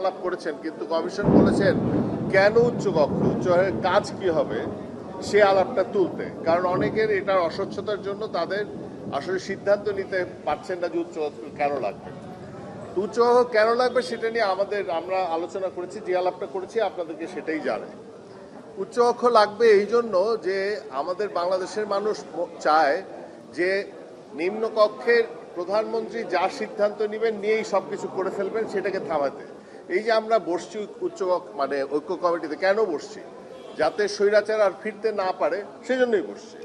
আলাপ করেছেন, কিন্তু কমিশন বলেছেন, কেন উচ্চকক্ষ উচ্চের কাজ কি হবে? সে আলাপটা তুলতে। কারণ অনেকের এটার অস্বচ্ছতার জন্য তাদের আসলে সিদ্ধান্ত নিতে পারছেন না যে উচ্চ কেন লাগবে। উচ্চ কেন লাগবে সেটা নিয়ে আমাদের, আমরা আলোচনা করেছি, যে আলাপটা করেছি, আপনাদেরকে সেটাই জানাই। উচ্চকক্ষ লাগবে এই জন্য যে আমাদের বাংলাদেশের মানুষ চায় যে নিম্নকক্ষের প্রধানমন্ত্রী যা সিদ্ধান্ত নেবেন নিয়েই সব কিছু করে ফেলবেন, সেটাকে থামাতে। এই যে আমরা বসছি উচ্চ মানে ঐক্য কমিটিতে কেন বসছি? যাতে স্বৈরাচার আর ফিরতে না পারে সেই জন্যই বসছি।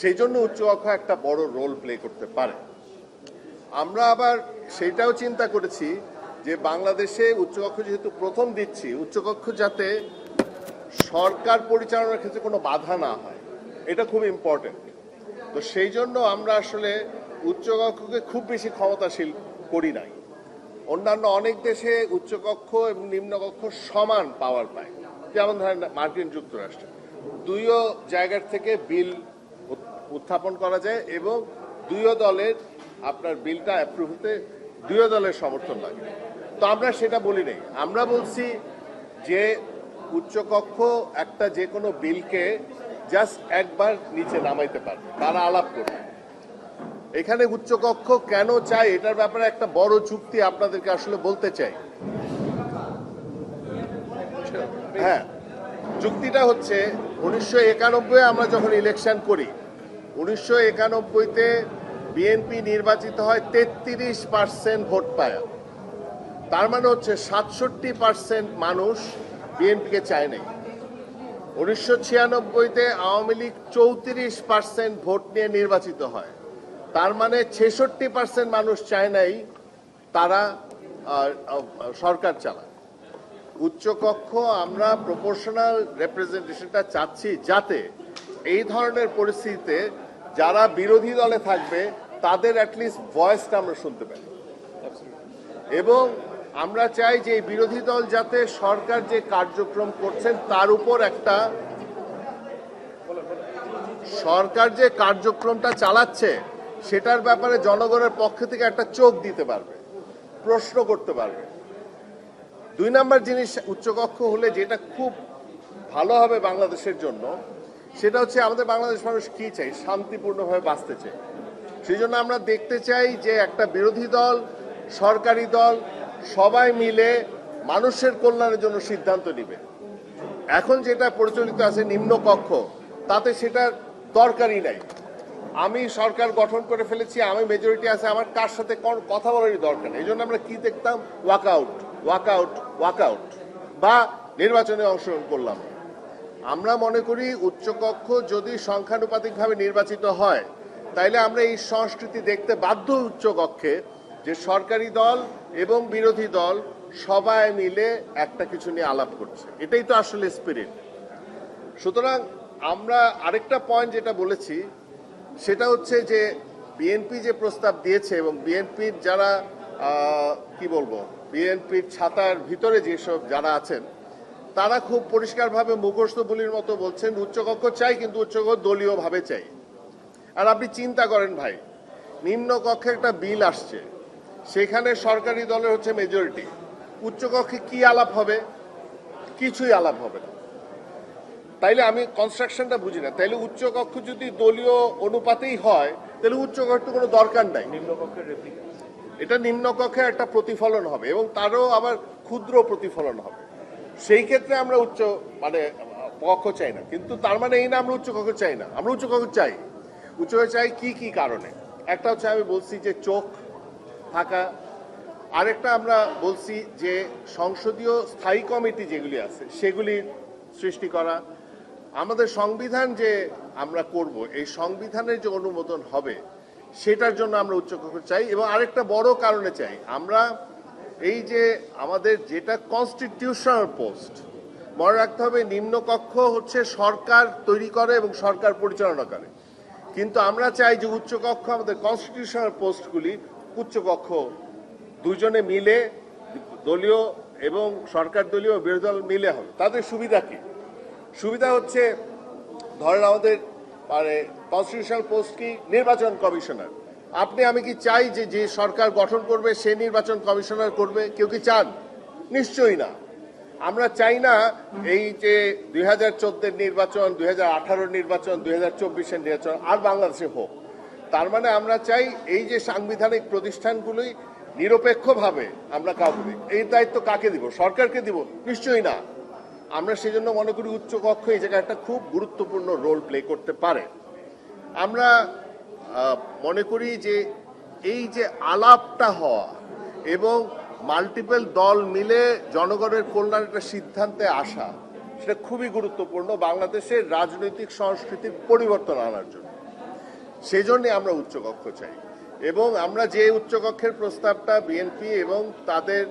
সেই জন্য উচ্চ উচ্চকক্ষ একটা বড় রোল প্লে করতে পারে। আমরা আবার সেটাও চিন্তা করেছি যে বাংলাদেশে উচ্চকক্ষ যেহেতু প্রথম দিচ্ছি উচ্চকক্ষ যাতে সরকার পরিচালনার ক্ষেত্রে কোনো বাধা না হয়, এটা খুব ইম্পর্টেন্ট তো সেই জন্য আমরা আসলে উচ্চকক্ষকে খুব বেশি ক্ষমতাশীল করি নাই। অন্যান্য অনেক দেশে উচ্চকক্ষ এবং নিম্নকক্ষ সমান পাওয়ার পায়। যেমন ধরেন মার্কিন যুক্তরাষ্ট্র। দুইও জায়গার থেকে বিল উত- উত্থাপন করা যায় এবং দুইও দলের আপনার বিলটা অ্যাপ্রুভ হতে দুইও দলের সমর্থন লাগে। তো আমরা সেটা বলি নাই। আমরা বলছি যে উচ্চকক্ষ একটা যে কোনো বিলকে জাস্ট একবার নিচে নামাইতে পারবে। তারা আলাপ করবে। এখানে উচ্চকক্ষ কেন চাই এটার ব্যাপারে একটা বড় চুক্তি আপনাদেরকে আসলে বলতে চাই। হ্যাঁ চুক্তিটা হচ্ছে উনিশশো একানব্বই আমরা যখন ইলেকশন করি, উনিশশো একানব্বইতে বিএনপি নির্বাচিত হয় তেত্রিশ পার্সেন্ট ভোট পায়। তার মানে হচ্ছে সাতষট্টি পার্সেন্ট মানুষ বিএনপিকে চায় নাই। উনিশশো ছিয়ানব্বইতে আওয়ামী লীগ চৌত্রিশ পার্সেন্ট ভোট নিয়ে নির্বাচিত হয়। তার মানে ছেষট্টি পার্সেন্ট মানুষ চায় নাই তারা সরকার চালায় উচ্চকক্ষ, আমরা প্রপোর্শনাল রেপ্রেজেন্টেশনটা চাচ্ছি যাতে এই ধরনের পরিস্থিতিতে যারা বিরোধী দলে থাকবে, তাদের অ্যাটলিস্ট ভয়েসটা আমরা শুনতে পাই। এবং আমরা চাই যে বিরোধী দল যাতে সরকার যে কার্যক্রম করছেন, তার উপর একটা সরকার যে কার্যক্রমটা চালাচ্ছে সেটার ব্যাপারে জনগণের পক্ষ থেকে একটা চোখ দিতে পারবে, প্রশ্ন করতে পারবে। দুই নাম্বার জিনিস উচ্চকক্ষ হলে যেটা খুব ভালো হবে বাংলাদেশের জন্য, সেটা হচ্ছে আমাদের বাংলাদেশ মানুষ কি চাই শান্তিপূর্ণভাবে বাঁচতে চাই সেই জন্য আমরা দেখতে চাই যে একটা বিরোধী দল, সরকারি দল, সবাই মিলে মানুষের কল্যাণের জন্য সিদ্ধান্ত নিবে। এখন যেটা প্রচলিত আছে নিম্নকক্ষ, তাতে সেটা দরকারই নাই। আমি সরকার গঠন করে ফেলেছি, আমি মেজরিটি আছে, আমার কার সাথে কথা বলারই দরকার নেই। এই জন্য আমরা কি দেখতাম? ওয়াকআউট ওয়াকআউট ওয়াকআউট বা নির্বাচনে অংশগ্রহণ করলাম। আমরা মনে করি উচ্চকক্ষ যদি সংখ্যানুপাতিকভাবে নির্বাচিত হয়, তাইলে আমরা এই সংস্কৃতি দেখতে বাধ্য উচ্চকক্ষে যে সরকারি দল এবং বিরোধী দল সবাই মিলে একটা কিছু নিয়ে আলাপ করছে। এটাই তো আসলে স্পিরিট সুতরাং আমরা আরেকটা পয়েন্ট যেটা বলেছি সেটা হচ্ছে যে বিএনপি যে প্রস্তাব দিয়েছে এবং বিএনপির যারা কি বলব বিএনপির ছাতার ভিতরে যেসব যারা আছেন, তারা খুব পরিষ্কারভাবে মুখস্থ বলির মতো বলছেন, উচ্চকক্ষ চাই কিন্তু উচ্চকক্ষ দলীয়ভাবে চাই। আর আপনি চিন্তা করেন ভাই, নিম্ন কক্ষে একটা বিল আসছে, সেখানে সরকারি দলের হচ্ছে মেজরিটি উচ্চকক্ষে কি আলাপ হবে? কিছুই আলাপ হবে না। তাইলে আমি কনস্ট্রাকশনটা বুঝি না। তাইলে উচ্চকক্ষ যদি দলীয় অনুপাতেই হয় তাহলে উচ্চ উচ্চকক্ষ কোনো দরকার নাই। নিম্নকক্ষের এটা নিম্নকক্ষে একটা প্রতিফলন হবে এবং তারও আবার ক্ষুদ্র প্রতিফলন হবে। সেই ক্ষেত্রে আমরা উচ্চ মানে কক্ষ চাই না। কিন্তু তার মানে এই না আমরা উচ্চ কক্ষ চাই না। আমরা উচ্চ কক্ষ চাই। উচ্চ কক্ষ চাই কি কি কারণে? একটা হচ্ছে আমি বলছি যে চোখ থাকা। আরেকটা আমরা বলছি যে সংসদীয় স্থায়ী কমিটি যেগুলি আছে সেগুলির সৃষ্টি করা। আমাদের সংবিধান যে আমরা করব, এই সংবিধানের যে অনুমোদন হবে, সেটার জন্য আমরা উচ্চকক্ষ চাই এবং আরেকটা বড় কারণে চাই। আমরা এই যে আমাদের যেটা কনস্টিটিউশনাল পোস্ট মনে রাখতে হবে নিম্নকক্ষ হচ্ছে সরকার তৈরি করে এবং সরকার পরিচালনা করে। কিন্তু আমরা চাই যে উচ্চকক্ষ আমাদের কনস্টিটিউশনাল পোস্টগুলি উচ্চকক্ষ দুজনে মিলে দলীয় এবং সরকার দলীয় বিরোধী দল মিলে হবে। তাদের সুবিধা কি? সুবিধা হচ্ছে, ধরেন আমাদের মানে কনস্টিটিউশনাল পোস্ট কি? নির্বাচন কমিশনার। আপনি, আমি কি চাই যে যে সরকার গঠন করবে, সে নির্বাচন কমিশনার করবে? কেউ কি চান? নিশ্চয়ই না। আমরা চাই না এই যে দুই হাজার চোদ্দের নির্বাচন, দুই হাজার আঠারোর নির্বাচন, দুই হাজার চব্বিশের নির্বাচন, আর বাংলাদেশে হোক। তার মানে আমরা চাই এই যে সাংবিধানিক প্রতিষ্ঠানগুলোই নিরপেক্ষভাবে আমরা কাউকে এই দায়িত্ব কাকে দিব? সরকারকে দিব? নিশ্চয়ই না। আমরা সেজন্য মনে করি উচ্চকক্ষ এই জায়গায় একটা খুব গুরুত্বপূর্ণ রোল প্লে করতে পারে। আমরা মনে করি যে এই যে আলাপটা হওয়া এবং মাল্টিপল দল মিলে জনগণের কল্যাণ একটা সিদ্ধান্তে আসা, সেটা খুবই গুরুত্বপূর্ণ বাংলাদেশের রাজনৈতিক সংস্কৃতির পরিবর্তন আনার জন্য। সেই জন্যে আমরা উচ্চকক্ষ চাই এবং আমরা যে উচ্চকক্ষের প্রস্তাবটা বিএনপি এবং তাদের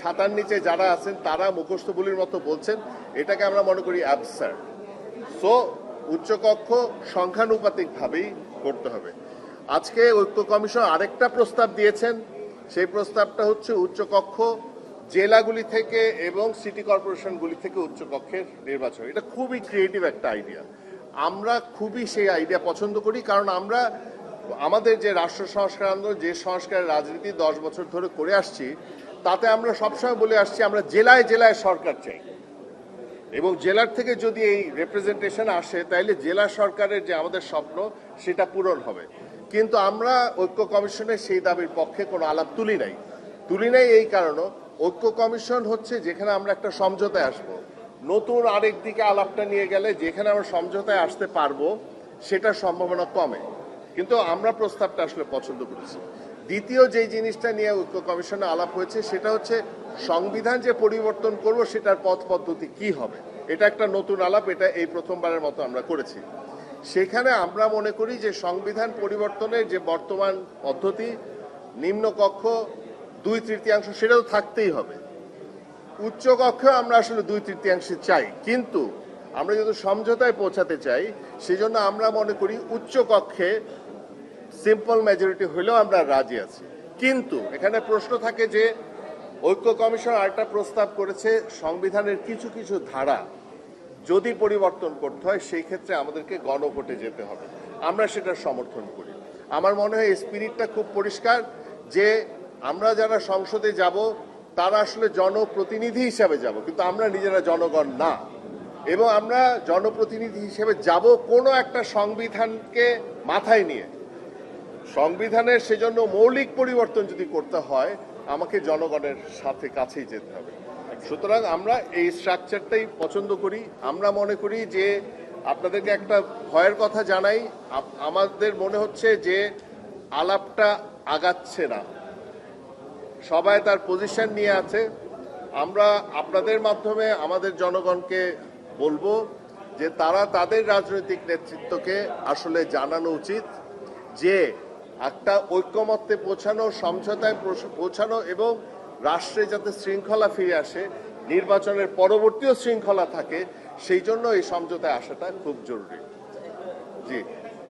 ছাতার নিচে যারা আছেন, তারা মুখস্থ বলির মতো বলছেন, এটাকে আমরা মনে করি অ্যাবসার্ড সো উচ্চকক্ষ সংখ্যানুপাতিকভাবেই করতে হবে। আজকে ঐক্য কমিশন আরেকটা প্রস্তাব দিয়েছেন। সেই প্রস্তাবটা হচ্ছে উচ্চকক্ষ জেলাগুলি থেকে এবং সিটি কর্পোরেশনগুলি থেকে উচ্চকক্ষের নির্বাচন। এটা খুবই ক্রিয়েটিভ একটা আইডিয়া আমরা খুবই সেই আইডিয়া পছন্দ করি, কারণ আমরা আমাদের যে রাষ্ট্র সংস্কার আন্দোলন, যে সংস্কারের রাজনীতি দশ বছর ধরে করে আসছি তাতে আমরা সবসময় বলে আসছি, আমরা জেলায় জেলায় সরকার চাই। এবং জেলার থেকে যদি এই রিপ্রেজেন্টেশন আসে তাহলে জেলা সরকারের যে আমাদের স্বপ্ন, সেটা পূরণ হবে। কিন্তু আমরা ঐক্য কমিশনের সেই দাবির পক্ষে কোনো আলাপ তুলি নাই। তুলি নাই এই কারণে ঐক্য কমিশন হচ্ছে যেখানে আমরা একটা সমঝোতায় আসব। নতুন আরেক দিকে আলাপটা নিয়ে গেলে যেখানে আমরা সমঝোতায় আসতে পারব, সেটার সম্ভাবনা কমে। কিন্তু আমরা প্রস্তাবটা আসলে পছন্দ করেছি। দ্বিতীয় যে জিনিসটা নিয়ে ঐক্য কমিশনে আলাপ হয়েছে, সেটা হচ্ছে সংবিধান যে পরিবর্তন করব, সেটার পথ পদ্ধতি কি হবে? এটা একটা নতুন আলাপ, এটা এই প্রথমবারের মতো আমরা করেছি। সেখানে আমরা মনে করি যে সংবিধান পরিবর্তনের যে বর্তমান পদ্ধতি নিম্নকক্ষ দুই তৃতীয়াংশ সেটা তো থাকতেই হবে। উচ্চ কক্ষে আমরা আসলে দুই তৃতীয়াংশে চাই, কিন্তু আমরা যদি সমঝোতায় পৌঁছাতে চাই, সেজন্য আমরা মনে করি উচ্চ কক্ষে সিম্পল মেজরিটি হলেও আমরা রাজি আছি। কিন্তু এখানে প্রশ্ন থাকে যে, ঐক্য কমিশন আরেকটা প্রস্তাব করেছে, সংবিধানের কিছু কিছু ধারা যদি পরিবর্তন করতে হয়, সেই ক্ষেত্রে আমাদেরকে গণভোটে যেতে হবে। আমরা সেটার সমর্থন করি। আমার মনে হয় স্পিরিটটা খুব পরিষ্কার যে, আমরা যারা সংসদে যাব, তারা আসলে জনপ্রতিনিধি হিসাবে যাব, কিন্তু আমরা নিজেরা জনগণ না। এবং আমরা জনপ্রতিনিধি হিসেবে যাব কোনো একটা সংবিধানকে মাথায় নিয়ে। সংবিধানের সেজন্য মৌলিক পরিবর্তন যদি করতে হয়, আমাকে জনগণের সাথে কাছেই যেতে হবে। সুতরাং আমরা এই স্ট্রাকচারটাই পছন্দ করি। আমরা মনে করি যে আপনাদেরকে একটা ভয়ের কথা জানাই। আমাদের মনে হচ্ছে যে আলাপটা আগাচ্ছে না। সবাই তার পজিশন নিয়ে আছে। আমরা আপনাদের মাধ্যমে আমাদের জনগণকে বলব যে তারা তাদের রাজনৈতিক নেতৃত্বকে আসলে জানানো উচিত যে একটা ঐক্যমত্যে পৌঁছানো, সমঝোতায় পৌঁছানো এবং রাষ্ট্রে যাতে শৃঙ্খলা ফিরে আসে, নির্বাচনের পরবর্তীও শৃঙ্খলা থাকে, সেই জন্য এই সমঝোতায় আসাটা খুব জরুরি। জি।